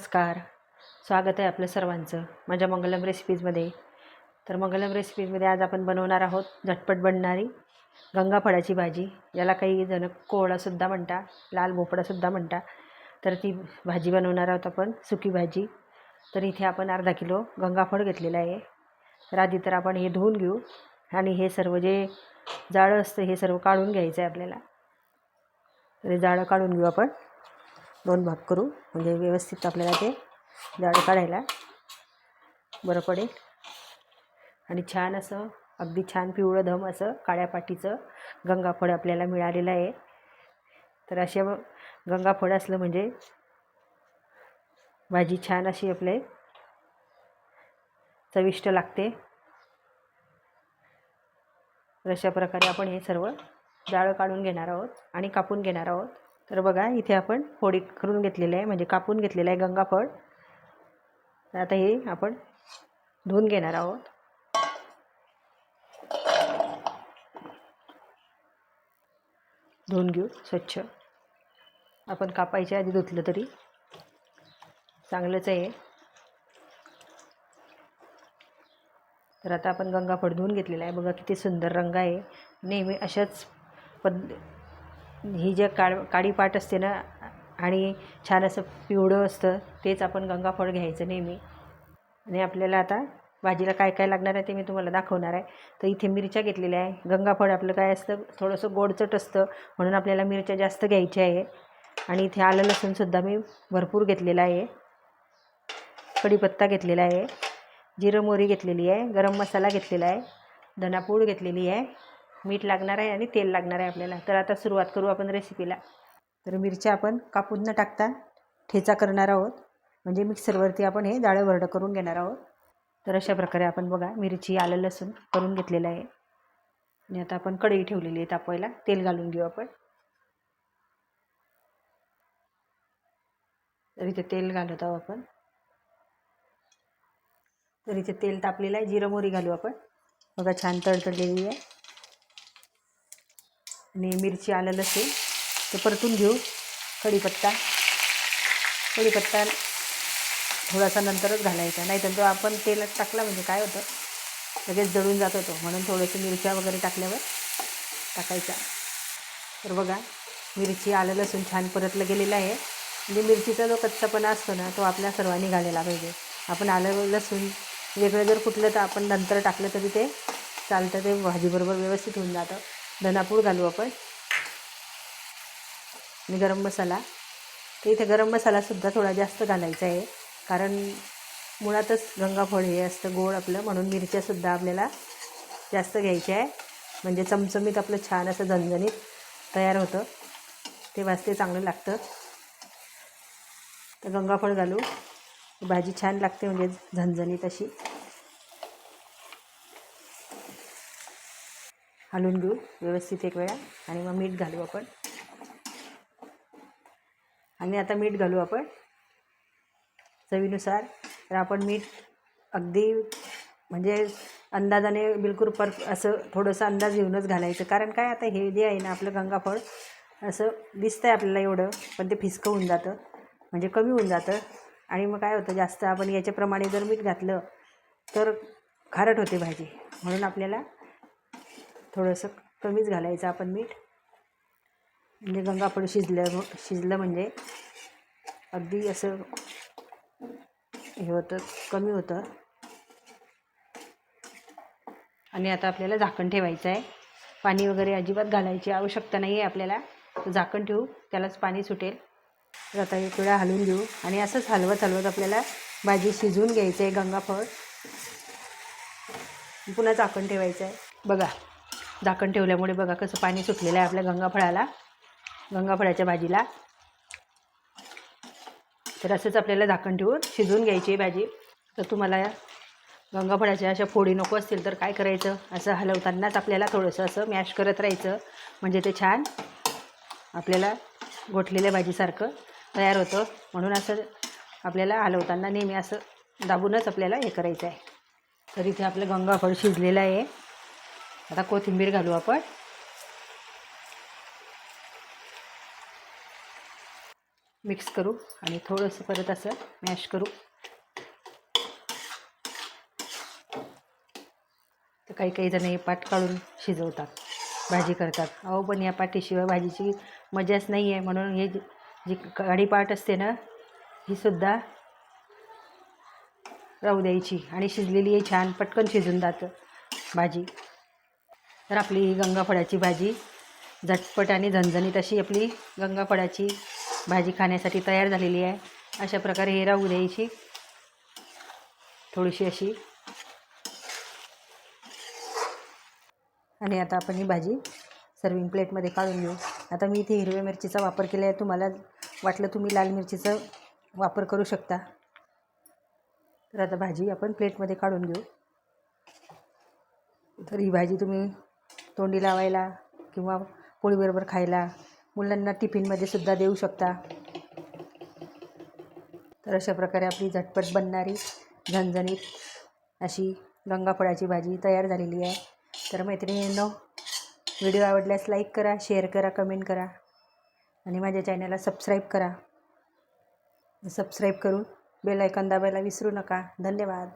नमस्कार. स्वागत आहे आपलं सर्वांचं माझ्या मंगलम रेसिपीजमध्ये तर मंगलम रेसिपीजमध्ये आज आपण बनवणार आहोत झटपट बनणारी गंगाफळाची भाजी. याला काही जण कोहळासुद्धा म्हणता लाल भोपळासुद्धा म्हणता तर ती भाजी बनवणार आहोत आपण सुकी भाजी. तर इथे आपण अर्धा किलो गंगाफळ घेतलेलं आहे. तर आधी तर आपण हे धुवून घेऊ आणि हे सर्व जे जाळं असतं हे सर्व काढून घ्यायचं आहे आपल्याला. तर हे जाळं काढून घेऊ आपण. दोन भाग करू. म्हणजे व्यवस्थित आपल्याला ते जाळं काढायला. बरं पडेल. आणि छान असं अगदी छान पिवळं धम असं काळ्या पाटीचं गंगाफळ आपल्याला मिळालेलं आहे. तर अशा गंगाफळ असलं म्हणजे भाजी छान अशी आपले चविष्ट लागते. तर अशा प्रकारे आपण हे सर्व जाळं काढून घेणार आहोत आणि कापून घेणार आहोत. तर बघा इथे आपण फोडी करून घेतलेलं आहे म्हणजे कापून घेतलेलं आहे गंगाफळ. तर आता हे आपण धुवून घेणार आहोत. धुवून घेऊ स्वच्छ. आपण कापायच्या आधी धुतलं तरी चांगलंच आहे. तर आता आपण गंगाफळ धुवून घेतलेला आहे. बघा किती सुंदर रंग आहे. नेहमी अशाच पद्ध ही जे काळ काळी पाट असते ना आणि छान असं पिवळं असतं तेच आपण गंगाफळ घ्यायचं नेहमी. आणि आपल्याला आता भाजीला काय काय लागणार आहे ते मी तुम्हाला दाखवणार आहे. तर इथे मिरच्या घेतलेल्या आहे. गंगाफळ आपलं काय असतं थोडंसं गोडचट असतं म्हणून आपल्याला मिरच्या जास्त घ्यायच्या आहे. आणि इथे आलं लसूणसुद्धा मी भरपूर घेतलेला आहे. कढीपत्ता घेतलेला आहे. जिरं मोहरी घेतलेली आहे. गरम मसाला घेतलेला आहे. धनापूड घेतलेली आहे. मीठ लागणार आहे आणि तेल लागणार आहे आपल्याला. तर आता सुरुवात करू आपण रेसिपीला तर मिरच्या आपण कापून न टाकता ठेचा करणार आहोत. म्हणजे मिक्सरवरती आपण हे जाळं वरडं करून घेणार आहोत. तर अशा प्रकारे आपण बघा मिरची आलं लसूण करून घेतलेलं आहे. आणि आता आपण कढई ठेवलेली आहे तापवायला. तेल घालून घेऊ आपण. तर इथे तेल घालत आहोत आपण. तर इथे तेल तापलेलं आहे. जिरं मोहरी घालू आपण. बघा छान तडतडलेली आहे. आणि मिरची आलं लसूण. ते परतून घेऊ. कढीपत्ता. कढीपत्ता थोडासा नंतरच घालायचा. नाही तर तो आपण तेलात टाकला म्हणजे काय होतं? लगेच जळून जात होतो. म्हणून थोडंसं मिरच्या वगैरे टाकल्यावर टाकायचा. तर बघा मिरची आलं लसूण छान परतलं गेलेलं आहे. म्हणजे मिरचीचा जो कच्चापणा असतो ना तो आपल्या सर्वांनी घालायला पाहिजे. आपण आलं लसूण वेगळं जर कुठलं तर आपण नंतर टाकलं तरी ते चालतं ते भाजीबरोबर व्यवस्थित होऊन जातं. धनापूड घालू आपण. आणि गरम मसाला. तर इथे गरम मसालासुद्धा थोडा जास्त घालायचा आहे. कारण मुळातच गंगाफळ हे असतं गोड आपलं म्हणून मिरच्यासुद्धा आपल्याला जास्त घ्यायच्या आहे. म्हणजे चमचमीत आपलं छान असं झणझणीत तयार होतं. ते वाजते चांगलं लागतं. तर गंगाफळ घालू. भाजी छान लागते म्हणजे झणझणीत अशी. हलवून घेऊ व्यवस्थित एक वेळा आणि मग मीठ घालू आपण. आणि आता मीठ घालू आपण. चवीनुसार. तर आपण मीठ अगदी म्हणजे अंदाजाने बिलकुल पर असं थोडंसं अंदाज घेऊनच घालायचं. कारण काय आता हे जे आहे ना आपलं गंगाफळ असं दिसतं आहे आपल्याला एवढं पण ते फिसकं होऊन जातं. म्हणजे कमी होऊन जातं. आणि मग काय होतं जास्त आपण याच्याप्रमाणे जर मीठ घातलं तर खारट होते भाजी. म्हणून आपल्याला थोडंसं कमीच घालायचं आपण मीठ. म्हणजे गंगाफळ शिजलं शिजलं म्हणजे अगदी असं हे होतं कमी होतं. आणि आता आपल्याला झाकण ठेवायचं आहे. पाणी वगैरे अजिबात घालायची आवश्यकता नाही आहे आपल्याला. झाकण ठेवू त्यालाच पाणी सुटेल. तर आता एक वेळा हलवून घेऊ. आणि असंच हलवत हलवत आपल्याला भाजी शिजवून घ्यायचं आहे गंगाफळ. पुन्हा झाकण ठेवायचं आहे. बघा. झाकण ठेवल्यामुळे बघा कसं पाणी सुटलेलं आहे आपल्या गंगाफळाला गंगाफळाच्या भाजीला. तर असंच आपल्याला झाकण ठेवून शिजवून घ्यायची आहे भाजी. तर तुम्हाला गंगाफळाच्या अशा फोडी नको असतील तर काय करायचं? असं हलवतानाच आपल्याला थोडंसं असं मॅश करत राहायचं. म्हणजे ते छान आपल्याला गोठलेल्या भाजीसारखं तयार होतं. म्हणून असं आपल्याला हलवताना नेहमी असं दाबूनच आपल्याला हे करायचं आहे. तर इथे आपलं गंगाफळ शिजलेलं आहे. आता कोथिंबीर घालू आपण. मिक्स करू आणि थोडंसं परत असं मॅश करू. तर काही काही जण हे पाट काढून शिजवतात भाजी करतात. अहो पण या पाटीशिवाय भाजीची मजाच नाही आहे म्हणून हे जी जी काडी पाट असते ना ही सुद्धा राहू द्यायची. आणि शिजलेली आहे छान पटकन शिजून जातं भाजी. तर आपली ही गंगाफळाची भाजी झटपट आणि झणझणीत अशी आपली गंगाफळाची भाजी खाण्यासाठी तयार झालेली आहे. अशा प्रकारे हे राहू द्यायची. थोडीशी अशी. आणि आता आपण ही भाजी सर्विंग प्लेटमध्ये काढून घेऊ. आता मी इथे हिरव्या मिरचीचा वापर केला आहे. तुम्हाला वाटलं तुम्ही लाल मिरचीचा वापर करू शकता. तर आता भाजी आपण प्लेटमध्ये काढून घेऊ. तर ही भाजी तुम्ही तोंडी लावायला किंवा पोळीबरोबर खायला. मुलांना टिफिनमध्ये सुद्धा देऊ शकता. तर अशा प्रकारे आपली झटपट बनणारी झणझणीत अशी गंगाफळाची भाजी तयार झालेली आहे. तर मैत्रिणींनो व्हिडिओ आवडल्यास लाईक करा शेअर करा कमेंट करा आणि माझ्या चॅनलला सबस्क्राईब करा. सबस्क्राईब करून बेल आयकॉन दाबायला विसरू नका. धन्यवाद.